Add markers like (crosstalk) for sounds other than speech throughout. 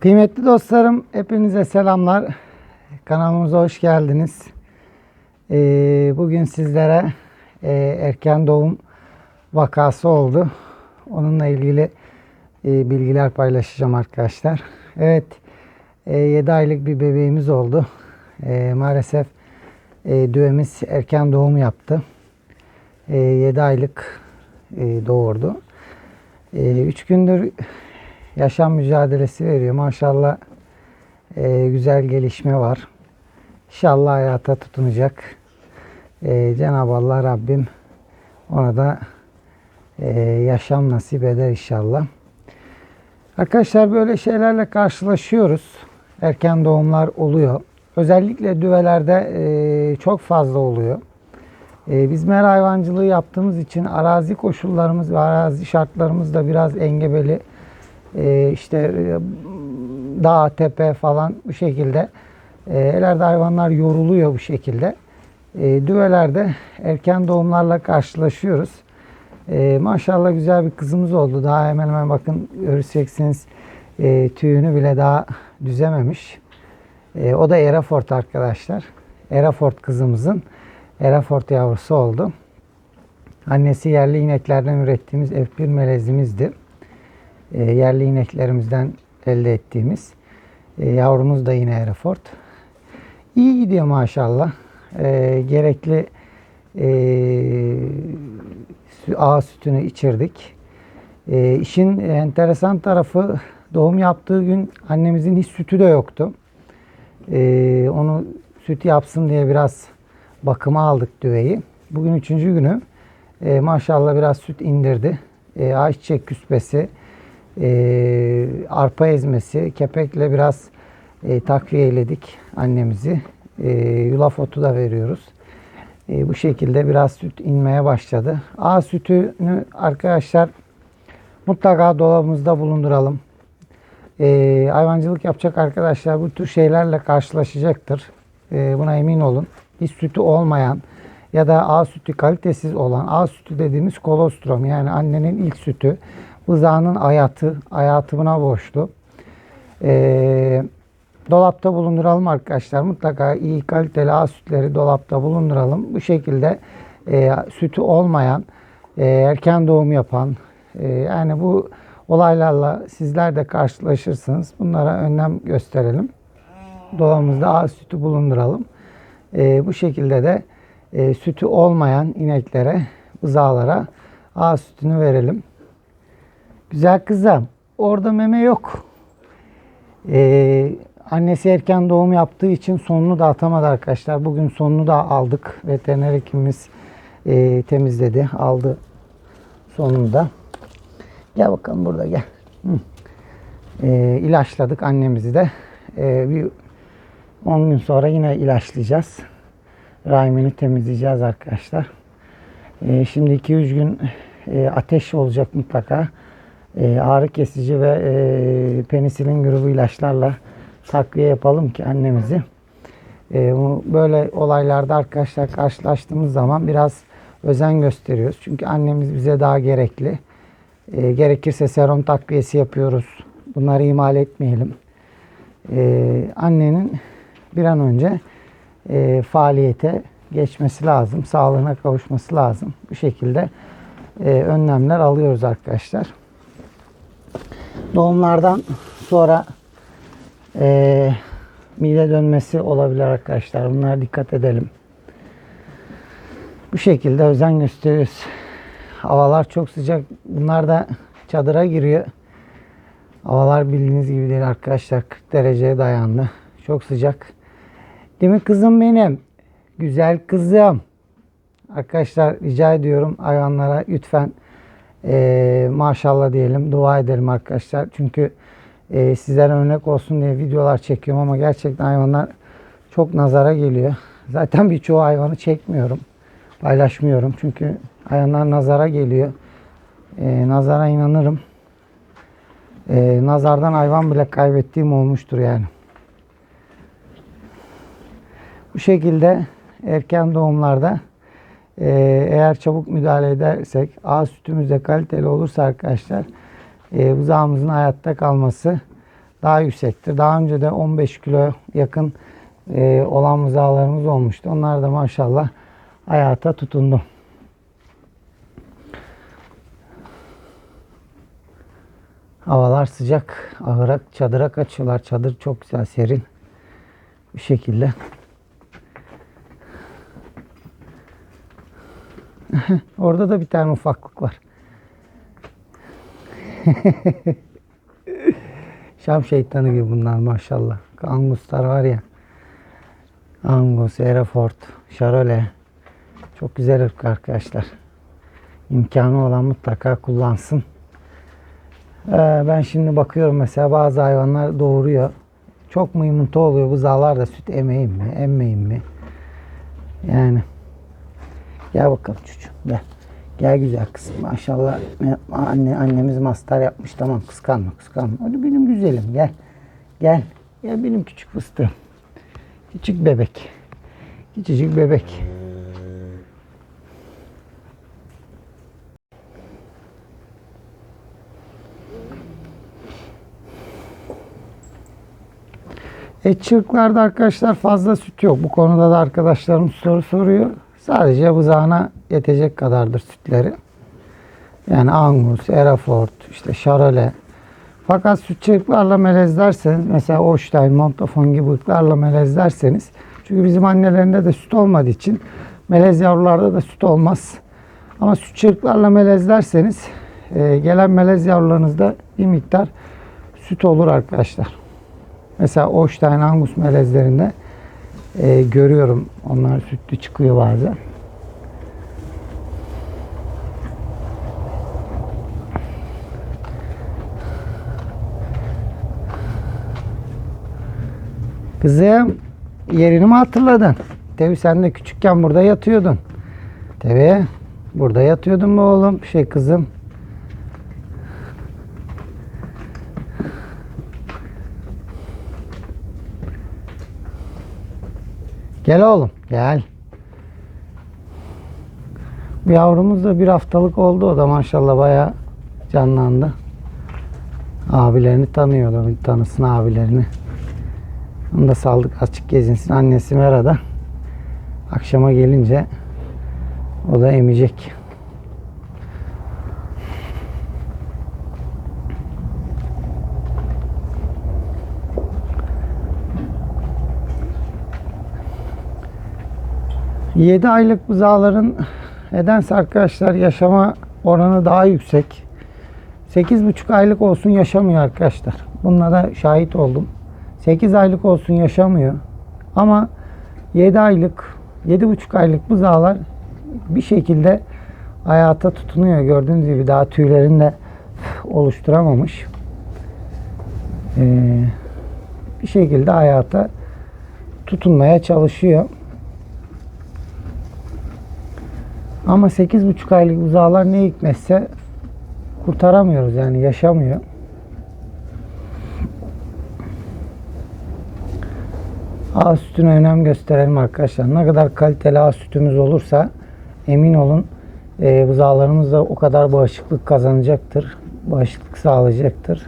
Kıymetli dostlarım, hepinize selamlar. Kanalımıza hoş geldiniz. Ee, bugün sizlere e, erken doğum vakası oldu. Onunla ilgili e, bilgiler paylaşacağım arkadaşlar. Evet, 7 aylık bir bebeğimiz oldu. E, maalesef e, düvemiz erken doğum yaptı. 7 aylık e, doğurdu. 3 gündür yaşam mücadelesi veriyor. Maşallah e, güzel gelişme var. İnşallah hayata tutunacak. E, Cenab-ı Allah Rabbim ona da e, yaşam nasip eder inşallah. Arkadaşlar böyle şeylerle karşılaşıyoruz. Erken doğumlar oluyor. Özellikle düvelerde e, çok fazla oluyor. E, biz mer hayvancılığı yaptığımız için arazi koşullarımız ve arazi şartlarımız da biraz engebeli e, işte e, dağ, tepe falan bu şekilde. E, elerde hayvanlar yoruluyor bu şekilde. E, düvelerde erken doğumlarla karşılaşıyoruz. Maşallah güzel bir kızımız oldu. Daha hemen hemen bakın göreceksiniz tüyünü bile daha düzememiş. O da Erafort arkadaşlar. Erafort kızımızın Erafort yavrusu oldu. Annesi yerli ineklerden ürettiğimiz F1 melezimizdi e, yerli ineklerimizden elde ettiğimiz. E, yavrumuz da yine Hereford. İyi gidiyor maşallah. E, gerekli e, ağ sütünü içirdik. E, işin enteresan tarafı doğum yaptığı gün annemizin hiç sütü de yoktu. Onu süt yapsın diye biraz bakıma aldık düveyi. Bugün üçüncü günü. E, maşallah biraz süt indirdi. E, ayçiçek küspesi, e, arpa ezmesi, kepekle biraz e, takviyeledik annemizi. E, yulaf otu da veriyoruz. E, bu şekilde biraz süt inmeye başladı. A sütünü arkadaşlar mutlaka dolabımızda bulunduralım. E, hayvancılık yapacak arkadaşlar bu tür şeylerle karşılaşacaktır. E, buna emin olun. Hiç sütü olmayan ya da A sütü kalitesiz olan A sütü dediğimiz kolostrum yani annenin ilk sütü Bızağının hayatı, hayatımına borçlu. Ee, dolapta bulunduralım arkadaşlar. Mutlaka iyi kaliteli ağ sütleri dolapta bulunduralım. Bu şekilde e, sütü olmayan, e, erken doğum yapan, e, yani bu olaylarla sizler de karşılaşırsınız. Bunlara önlem gösterelim. Dolabımızda ağ sütü bulunduralım. E, bu şekilde de e, sütü olmayan ineklere, bızağlara ağ sütünü verelim. Güzel kızım. Orada meme yok. Ee, annesi erken doğum yaptığı için sonunu da atamadı arkadaşlar. Bugün sonunu da aldık. Veteriner hekimimiz e, temizledi. Aldı sonunda. Gel bakalım burada gel. Hı. E, ilaçladık annemizi de. E, bir 10 gün sonra yine ilaçlayacağız. Rahimini temizleyeceğiz arkadaşlar. E, şimdi 2-3 gün e, ateş olacak mutlaka e, ağrı kesici ve e, penisilin grubu ilaçlarla takviye yapalım ki annemizi. E, böyle olaylarda arkadaşlar karşılaştığımız zaman biraz özen gösteriyoruz. Çünkü annemiz bize daha gerekli. E, gerekirse serum takviyesi yapıyoruz. Bunları ihmal etmeyelim. E, annenin bir an önce e, faaliyete geçmesi lazım. Sağlığına kavuşması lazım. Bu şekilde e, önlemler alıyoruz arkadaşlar. Doğumlardan sonra e, mide dönmesi olabilir arkadaşlar. Bunlara dikkat edelim. Bu şekilde özen gösteriyoruz. Havalar çok sıcak. Bunlar da çadıra giriyor. Havalar bildiğiniz gibi değil arkadaşlar. 40 dereceye dayandı. Çok sıcak. Değil mi kızım benim? Güzel kızım. Arkadaşlar rica ediyorum hayvanlara lütfen e, maşallah diyelim, dua edelim arkadaşlar. Çünkü e, sizlere örnek olsun diye videolar çekiyorum ama gerçekten hayvanlar çok nazara geliyor. (laughs) Zaten birçoğu hayvanı çekmiyorum, paylaşmıyorum. Çünkü hayvanlar nazara geliyor. E, nazara inanırım. E, nazardan hayvan bile kaybettiğim olmuştur yani. Bu şekilde erken doğumlarda eğer çabuk müdahale edersek, ağız sütümüz de kaliteli olursa arkadaşlar e, buzağımızın hayatta kalması daha yüksektir. Daha önce de 15 kilo yakın e, olan buzalarımız olmuştu. Onlar da maşallah hayata tutundu. Havalar sıcak. Ahıra, çadıra kaçıyorlar. Çadır çok güzel serin. Bu şekilde. (laughs) Orada da bir tane ufaklık var. (laughs) Şam şeytanı gibi bunlar maşallah. Anguslar var ya. Angus, Hereford, Charolais. Çok güzel ırk arkadaşlar. İmkanı olan mutlaka kullansın. Ee, ben şimdi bakıyorum mesela bazı hayvanlar doğuruyor. Çok mıyımıntı oluyor. Buzağlar da süt emeyim mi, emmeyim mi? Yani. Gel bakalım çocuğum gel. Gel güzel kızım. Maşallah anne annemiz mastar yapmış. Tamam kıskanma kıskanma. Hadi benim güzelim gel. Gel. Gel benim küçük fıstığım. Küçük bebek. Küçücük bebek. Et çırklarda arkadaşlar fazla süt yok. Bu konuda da arkadaşlarım soru soruyor. Sadece buzağına yetecek kadardır sütleri. Yani Angus, Hereford, işte Charolais. Fakat süt çırklarla melezlerseniz, mesela Holstein, Montafon gibi ırklarla melezlerseniz, çünkü bizim annelerinde de süt olmadığı için melez yavrularda da süt olmaz. Ama süt çırklarla melezlerseniz, e, gelen melez yavrularınızda bir miktar süt olur arkadaşlar. Mesela Holstein Angus melezlerinde e, görüyorum. Onlar sütlü çıkıyor bazen. Kızım yerini mi hatırladın? Tabi sen de küçükken burada yatıyordun. Tabi burada yatıyordun mu oğlum? Şey kızım. Gel oğlum gel. Bu yavrumuz da bir haftalık oldu o da maşallah baya canlandı. Abilerini tanıyordu. Bir tanısın abilerini. Onu da saldık açık gezinsin. Annesi Mera'da. Akşama gelince o da emecek. Yedi aylık buzağların nedense arkadaşlar yaşama oranı daha yüksek. 8,5 aylık olsun yaşamıyor arkadaşlar. Bunlara şahit oldum. 8 aylık olsun yaşamıyor. Ama 7 aylık, 7,5 aylık buzağlar bir şekilde hayata tutunuyor. Gördüğünüz gibi daha tüylerini de oluşturamamış. Ee, bir şekilde hayata tutunmaya çalışıyor. Ama 8,5 aylık buzağlar ne hikmetse kurtaramıyoruz yani yaşamıyor. A sütüne önem gösterelim arkadaşlar. Ne kadar kaliteli A sütümüz olursa emin olun e, buzağlarımız da o kadar bağışıklık kazanacaktır. Bağışıklık sağlayacaktır.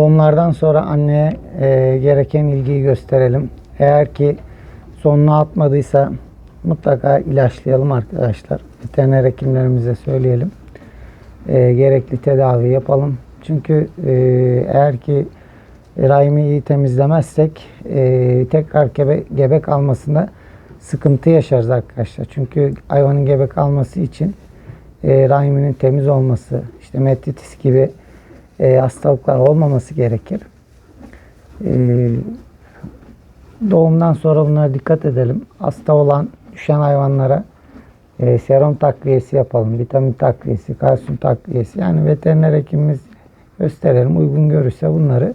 Doğumlardan sonra anneye e, gereken ilgiyi gösterelim. Eğer ki sonuna atmadıysa mutlaka ilaçlayalım arkadaşlar. Veteriner hekimlerimize söyleyelim. E, gerekli tedavi yapalım. Çünkü e, eğer ki rahimi iyi temizlemezsek e, tekrar gebe, gebe kalmasında sıkıntı yaşarız arkadaşlar. Çünkü hayvanın gebe kalması için e, rahiminin temiz olması, işte metritis gibi e, hastalıklar olmaması gerekir. E, doğumdan sonra bunlara dikkat edelim. Hasta olan, düşen hayvanlara e, serum takviyesi yapalım. Vitamin takviyesi, kalsiyum takviyesi. Yani veteriner hekimimiz gösterelim. Uygun görürse bunları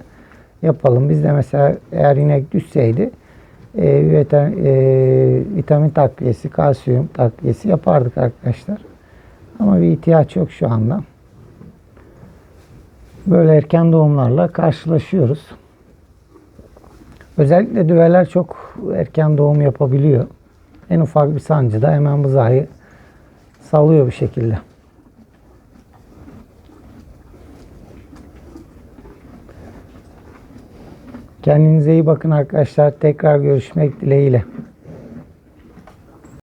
yapalım. Biz de mesela eğer inek düşseydi e, veter, e, vitamin takviyesi, kalsiyum takviyesi yapardık arkadaşlar. Ama bir ihtiyaç yok şu anda. Böyle erken doğumlarla karşılaşıyoruz. Özellikle düveler çok erken doğum yapabiliyor. En ufak bir sancıda hemen bızayı salıyor bir şekilde. Kendinize iyi bakın arkadaşlar. Tekrar görüşmek dileğiyle.